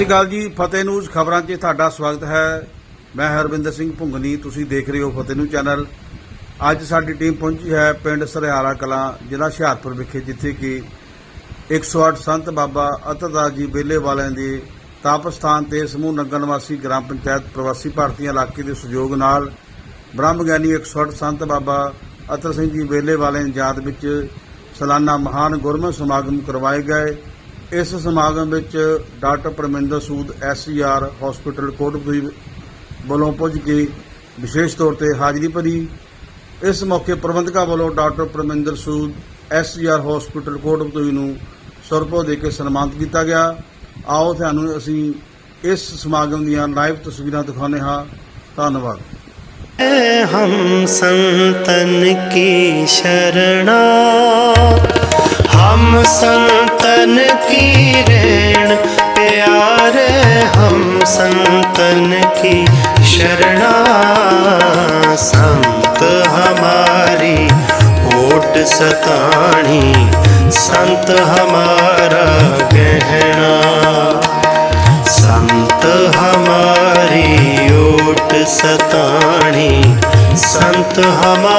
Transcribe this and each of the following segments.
ਸ਼੍ਰੀ ਅਕਾਲ ਜੀ, ਫਤਿਹ ਨਿਊਜ਼ ਖਬਰਾਂ 'ਚ ਤੁਹਾਡਾ ਸਵਾਗਤ ਹੈ। ਮੈਂ ਹਰਵਿੰਦਰ ਸਿੰਘ ਭੁੰਗਨੀ ਤੁਸੀਂ ਦੇਖ ਰਹੇ ਹੋ ਫਤਿਹ ਨਿਊਜ਼ ਚੈਨਲ। ਅੱਜ ਸਾਡੀ ਟੀਮ ਪਹੁੰਚੀ ਹੈ ਪਿੰਡ ਸਰਿਆਲਾ ਕਲਾਂ, ਜ਼ਿਲ੍ਹਾ ਹੁਸ਼ਿਆਰਪੁਰ ਵਿਖੇ, ਜਿੱਥੇ ਕਿ 108 ਸੰਤ ਬਾਬਾ ਅਤਦਾਸ ਜੀ ਬੇਲੇ ਵਾਲਿਆਂ ਦੇ ਤਪ ਤੇ ਸਮੂਹ ਨਗਰ ਨਿਵਾਸੀ ਗ੍ਰਾਮ ਪੰਚਾਇਤ ਪ੍ਰਵਾਸੀ ਭਾਰਤੀ ਇਲਾਕੇ ਦੇ ਸਹਿਯੋਗ ਨਾਲ ਬ੍ਰਹਮ ਗਿਆਨੀ 108 ਸੰਤ ਬਾਬਾ ਅਤਰ ਸਿੰਘ ਜੀ ਬੇਲੇ ਵਾਲਿਆਂ ਦੀ ਯਾਦ ਵਿੱਚ ਸਾਲਾਨਾ ਮਹਾਨ ਗੁਰਮਤਿ ਸਮਾਗਮ ਕਰਵਾਏ ਗਏ। ਇਸ ਸਮਾਗਮ ਵਿੱਚ doctor Parminder Sood, SCR hospital Kotpuri ਵੱਲੋਂ ਪੁੱਜ ਕੇ ਵਿਸ਼ੇਸ਼ ਤੌਰ ਤੇ ਹਾਜ਼ਰੀ ਭਰੀ। ਇਸ ਮੌਕੇ ਪ੍ਰਬੰਧਕਾਂ ਵੱਲੋਂ doctor Parminder Sood, SCR hospital Kotpuri ਨੂੰ ਸਰਪੋ ਦੇ ਕੇ ਸਨਮਾਨਿਤ ਕੀਤਾ ਗਿਆ। ਆਓ ਤੁਹਾਨੂੰ ਅਸੀਂ ਇਸ ਸਮਾਗਮ ਦੀਆਂ ਲਾਈਵ ਤਸਵੀਰਾਂ ਦਿਖਾਉਂਦੇ ਹਾਂ। ਧੰਨਵਾਦ। ਹਮ ਸੰਤਨ ਕੀ ਸ਼ਰਣਾ, ਹਮ ਸੰਤ संतन की रेण प्यारे हम संतन की शरणा संत हमारी ओट सताणी संत हमारा गहना संत हमारी ओट सताणी संत हमारा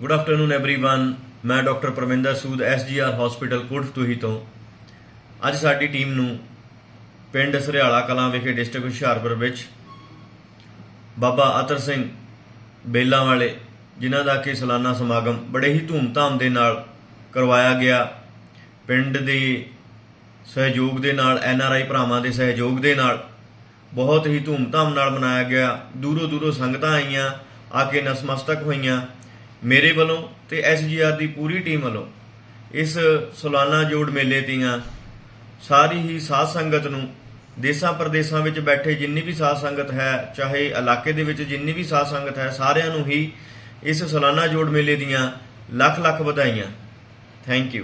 ਗੁੱਡ ਆਫਟਰਨੂਨ एवरीवन ਮੈਂ doctor Parminder Sood SGR hospital Kotfatuhi ਤੋਂ ਅੱਜ ਸਾਡੀ ਟੀਮ ਨੂੰ ਪਿੰਡ ਸਰਿਆਲਾ ਕਲਾਂ ਵਿਖੇ ਡਿਸਟ੍ਰਿਕਟ ਹੁਸ਼ਿਆਰਪੁਰ ਵਿੱਚ ਬਾਬਾ ਅਤਰ ਸਿੰਘ ਬੇਲਾ ਵਾਲੇ ਜਿਨ੍ਹਾਂ ਦਾ ਕਿ ਸਾਲਾਨਾ ਸਮਾਗਮ ਬੜੇ ਹੀ ਧੂਮਧਾਮ ਦੇ ਨਾਲ ਕਰਵਾਇਆ ਗਿਆ ਪਿੰਡ ਦੇ ਸਹਿਯੋਗ ਦੇ ਨਾਲ ਐਨਆਰਆਈ ਭਰਾਵਾਂ ਦੇ ਸਹਿਯੋਗ ਦੇ ਨਾਲ ਬਹੁਤ ਹੀ ਧੂਮਧਾਮ ਨਾਲ ਮਨਾਇਆ ਗਿਆ ਦੂਰੋਂ ਦੂਰੋਂ ਸੰਗਤਾਂ ਆਈਆਂ ਆ ਕੇ ਨਸਮਸਤਕ ਹੋਈਆਂ ਮੇਰੇ ਵੱਲੋਂ ਤੇ ਐਸਜੀਆਰ ਦੀ ਪੂਰੀ ਟੀਮ ਵੱਲੋਂ ਇਸ ਸਾਲਾਨਾ ਜੋੜ ਮੇਲੇ ਦੀਆਂ ਸਾਰੀ ਹੀ ਸਾਧ ਸੰਗਤ ਨੂੰ ਦੇਸਾਂ ਪ੍ਰਦੇਸਾਂ ਵਿੱਚ ਬੈਠੇ ਜਿੰਨੀ ਵੀ ਸਾਧ ਸੰਗਤ ਹੈ, ਚਾਹੇ ਇਲਾਕੇ ਦੇ ਵਿੱਚ ਜਿੰਨੀ ਵੀ ਸਾਧ ਸੰਗਤ ਹੈ, ਸਾਰਿਆਂ ਨੂੰ ਹੀ ਇਸ ਸਲਾਨਾ ਜੋੜ ਮੇਲੇ ਦੀਆਂ ਲੱਖ ਲੱਖ ਵਧਾਈਆਂ। Thank you